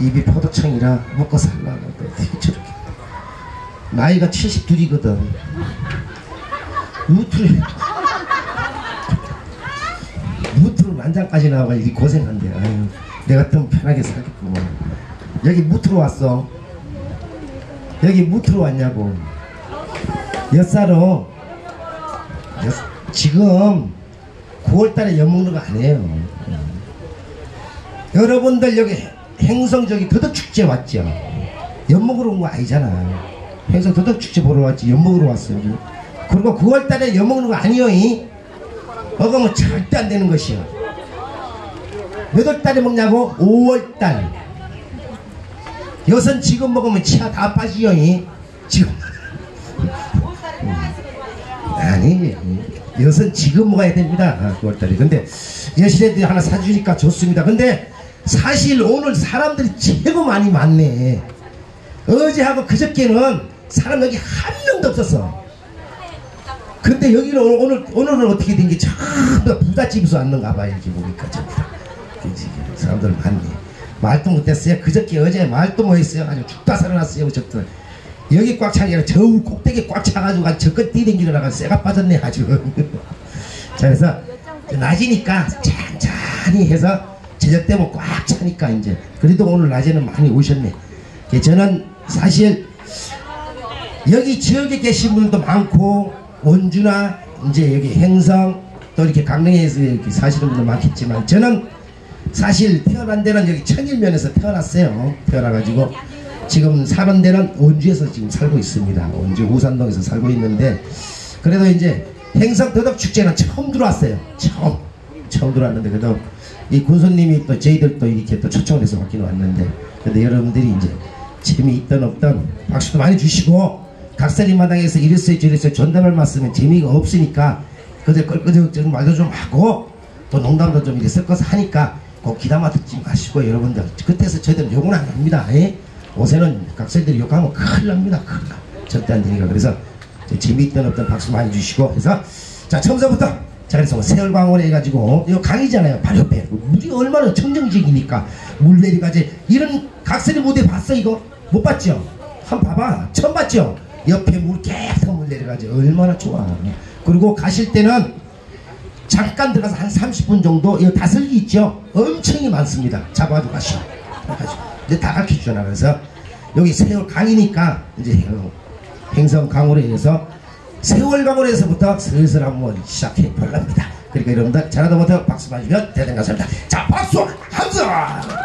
입이 포도청이라 먹고 살라고 어떻게 저렇게. 나이가 72이거든. 무트를 무트로 난장까지 나와가 이리 고생한대 아유 내가 좀 편하게 살겠구만 여기 무트로 왔어. 여기 무트로 왔냐고. 몇 살로 여- 지금 9월달에 엿먹는 거 아니에요. 여러분들 여기 행성 저기 더덕축제 왔죠. 엿먹으러 온거 아니잖아. 행성 더덕축제 보러 왔지. 엿먹으러 왔어 여기 그리고 9월 달에 엿먹는 거 아니요 이? 먹으면 절대 안 되는 것이요. 몇 월 달에 먹냐고? 5월 달. 여선 지금 먹으면 치아 다 빠지요 이? 지금. 아니 여선 지금 먹어야 됩니다. 아, 9월달에. 근데 여신애들이 하나 사주니까 좋습니다. 근데 사실 오늘 사람들이 최고 많이 많네. 어제하고 그저께는 사람 여기 한 명도 없었어. 근데 여기는 오늘, 오늘 오늘은 어떻게 된 게 전부 다 부잣집에서 왔는가 봐 이렇게 보니까 전부 다. 사람들 많네. 말도 못했어요. 그저께 어제 말도 못했어요. 아주 죽다 살아났어요 그저들. 여기 꽉 차게 아니라 저 꼭대기 꽉 차가지고 저끝 뛰댕기러 나가 쇠가 빠졌네 아주. 자 그래서 낮이니까 천천히 해서 저녁 때면 꽉 차니까 이제 그래도 오늘 낮에는 많이 오셨네. 예, 저는 사실 여기 지역에 계신 분들도 많고 원주나 이제 여기 행성 또 이렇게 강릉에서 이렇게 사시는 분들 많겠지만 저는 사실 태어난 데는 여기 천일면에서 태어났어요. 태어나가지고 지금 사는 데는 원주에서 지금 살고 있습니다. 원주 우산동에서 살고 있는데 그래도 이제 행성 더덕축제는 처음 들어왔어요. 처음. 처음 들어왔는데 그래도 이 군수님이 또 저희들 또 이렇게 또 초청을 해서 왔긴 왔는데 근데 여러분들이 이제 재미있던 없던 박수도 많이 주시고 각설이 마당에서 이랬어요 저랬어요 존댓말 맞으면 재미가 없으니까 그저 껄끄적 말도 좀 하고 또 농담도 좀 이렇게 섞어서 하니까 꼭 기다마 듣지 마시고 여러분들 그때서 저희들은 욕은 안 합니다. 예? 요새는 각설들이 욕하면 큰일 납니다. 큰일 나 절대 안 되니까. 그래서 저 재미있던 없던 박수 많이 주시고 해서 자 처음서부터 자 그래서 뭐 세월광원 해가지고 이거 강이잖아요 바로 옆에. 물이 얼마나 청정지기니까. 물 내리가지. 이런 각설이 무대 봤어 이거? 못 봤죠? 한번 봐봐. 처음 봤죠? 옆에 물 계속 물 내려가지. 얼마나 좋아. 그리고 가실 때는 잠깐 들어가서 한 30분 정도 이 다슬기 있죠? 엄청이 많습니다. 잡아가지고 가시오. 근데 다 가르쳐주잖아. 그래서 여기 세월 강이니까 이제 행성 강으로 해서 세월 강으로에서부터 슬슬 한번 시작해 볼랍니다. 그러니까 여러분들 잘하다 못해 박수 맞으면 대단히 감사합니다. 자 박수 함성 박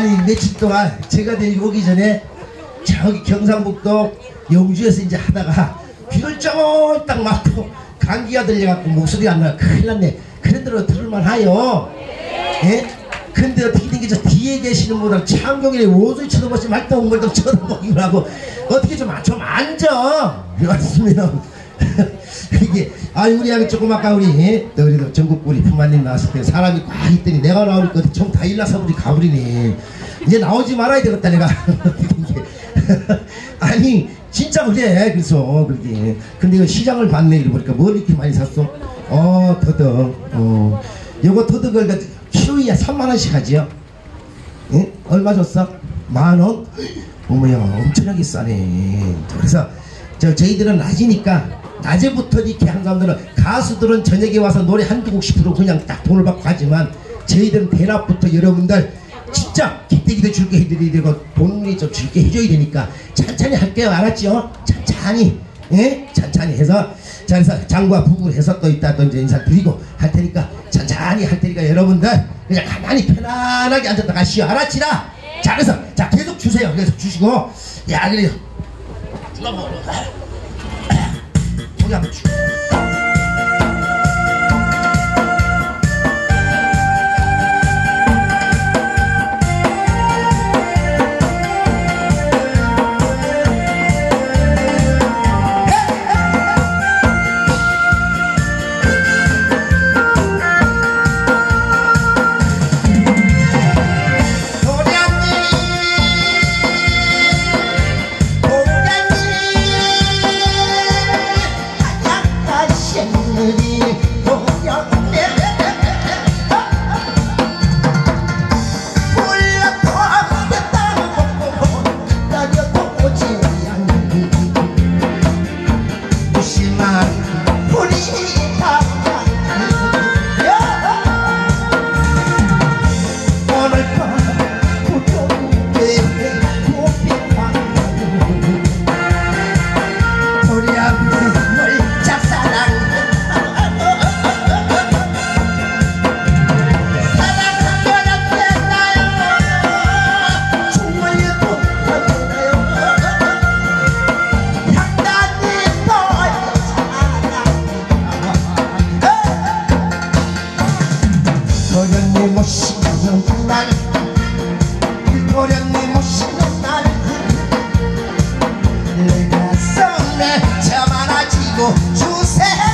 아니 며칠 동안 제가 내일 오기 전에 저기 경상북도 영주에서 이제 하다가 귀를 쩍딱 막고 감기가 들려갖고 목소리가 안 나. 큰일 났네. 그런 대로 들을만 하요. 예? 근데 어떻게 된 게 저 뒤에 계시는 분들 창경이네 오소리 쳐다보지 말도 말도 쳐다보기만 하고 어떻게 좀, 좀 앉아. 그렇습니다. 이게 아 우리 아기 조금 아까 우리 또 그래도 전국 우리 부마님 나왔을 때 사람이 꽉 있더니 내가 나오니까 좀다 일나서 우리 가버리네. 이제 나오지 말아야 되겠다 내가. 아니 진짜 그래. 그래서 그렇게. 근데 이거 시장을 봤네. 이러 보니까 뭘 이렇게 많이 샀어? 어 더덕. 어. 요거 더덕을 그 키로에 3만원씩 하지요? 응? 얼마 줬어? 만원? 어머야 엄청나게 싸네. 그래서 저 저희들은 낮이니까 낮에부터 이렇게 한 사람들은 가수들은 저녁에 와서 노래 한두 곡씩 부르고 그냥 딱 돈을 받고 하지만 저희들은 대낮부터 여러분들 진짜 기대기도 줄게 해드려야 되고 돈이 좀 줄게 해줘야 되니까 천천히 할게요 알았지요? 천천히 예? 천천히 해서 자 그래서 장과 부부를 해서 또 이따 또 이제 인사 드리고 할 테니까 천천히 할 테니까 여러분들 그냥 가만히 편안하게 앉았다 가시오 알았지라? 자 그래서 자 계속 주세요 계속 주시고 야 그래요 거기 한번 주오 늘 하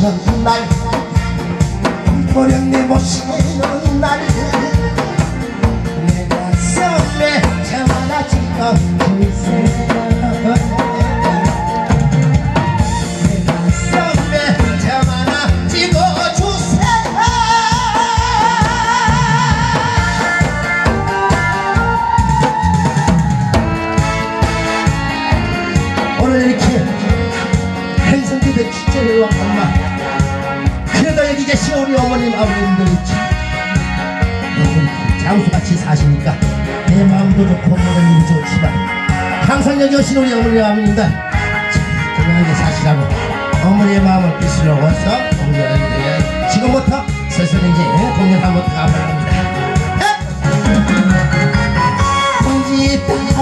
모시는 날 보령내 모시는 날 내가 섬에 저마다 찍어주세요 오늘 이렇게 행성기대 축제를 그래도 여기 계신 우리 어머님 아버님들이 참 장수같이 사시니까 내 마음도 좋고 노래님도 좋지만 항상 여기 오신 우리 어머니 아버님들 건강하게 사시라고 어머니의 마음을 빚으러워서 우리 어머니들 지금부터 슬슬 이제 공연 한번 공지 서다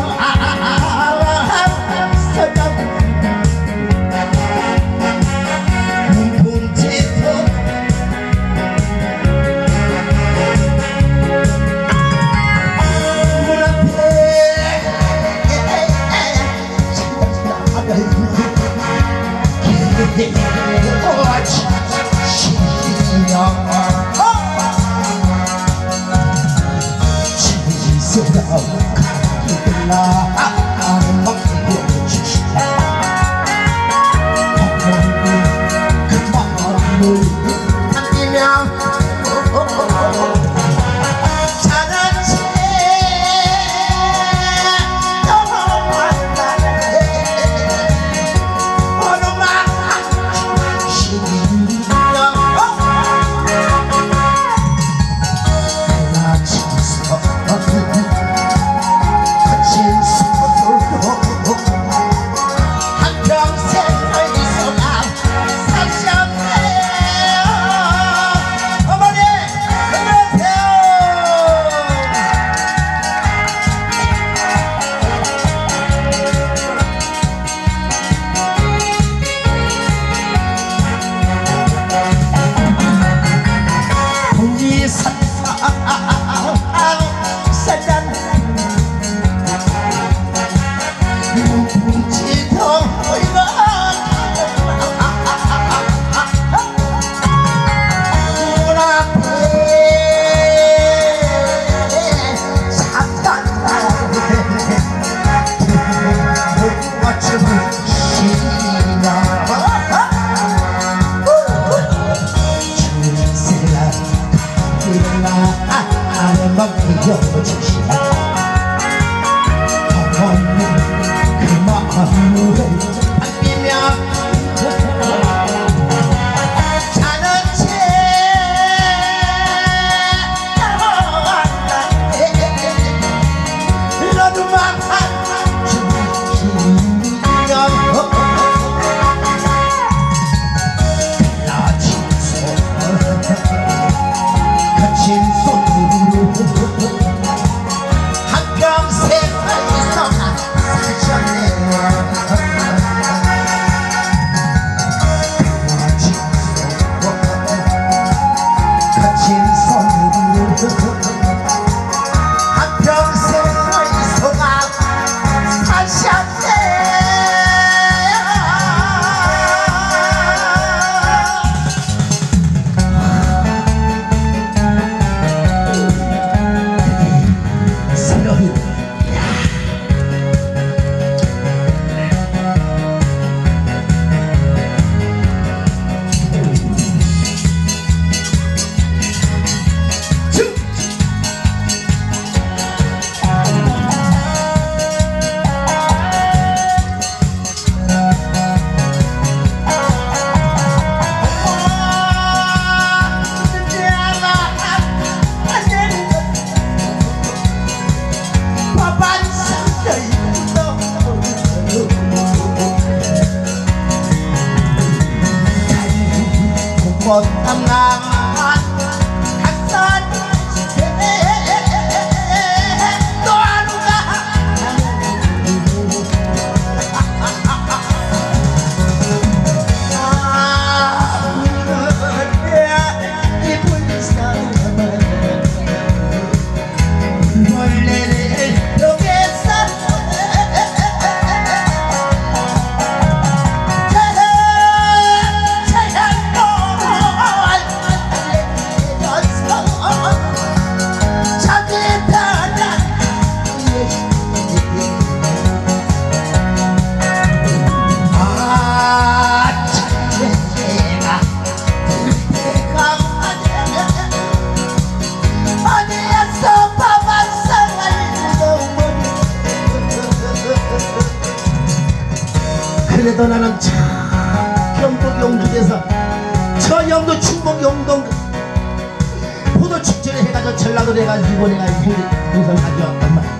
전라도를 해가지고 내가 행선 가져왔단 말이야.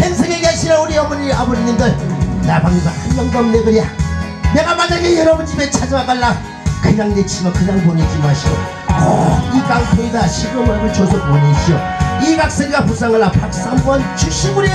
행성에 계시는 우리 어머니 아버님들 나 방송 한 명도 없네 그래 내가 만약에 여러분 집에 찾아와 갈라 그냥 내치면 그냥 보내지 마시오. 꼭이 깡통에다 시금을 줘서 보내시오. 이 각설이가 부상을 박수 한번 주시구려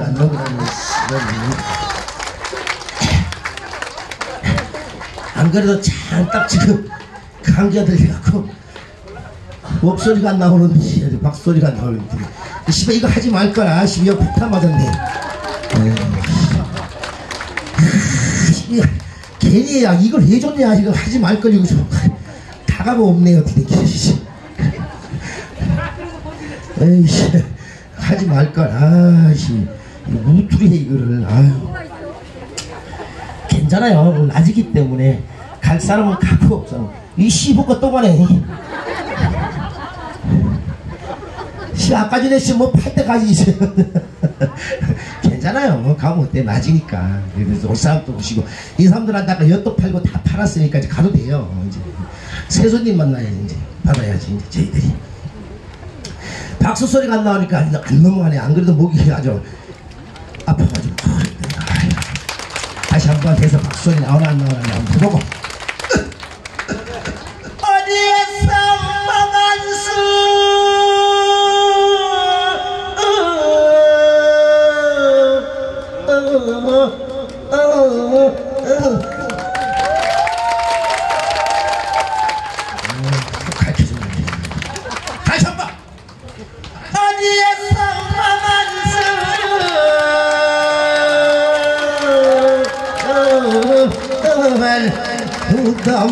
안 나오니까 안 그래도 잔딱 지금 감기가 들려갖고 목소리가 안 나오는데 박소리가 안 나오는데. 씨발 이거 하지 말거라. 씨발 폭탄 맞았네. 씨발, 괜히 야 이걸 해줬냐. 이거 하지 말걸. 이거 좀 다가가 없네 어떻게 씨. 에이씨. 하지 말걸 아씨 무투리 해 이거를 아유. 괜찮아요. 낮이기 때문에. 갈 사람은 가고 없어. 이 씨부가 또 가네 씨 아까 전에 씨뭐팔 때까지. 있어요 괜찮아요. 뭐 가면 어때? 낮이니까. 그래서 올 사람도 오시고. 이 사람들한테 아까 엿도 팔고 다 팔았으니까 이제 가도 돼요. 이제. 새 손님 만나야 이제 받아야지 이제 저희들이. 박수 소리가 안 나오니까 안, 안 넘어가네. 안 그래도 목이 아주 아파가지고 아유. 다시 한번 해서 박수 소리 나오나 안 나오나 한번 들어보고. 어디에서 망한 수 묻어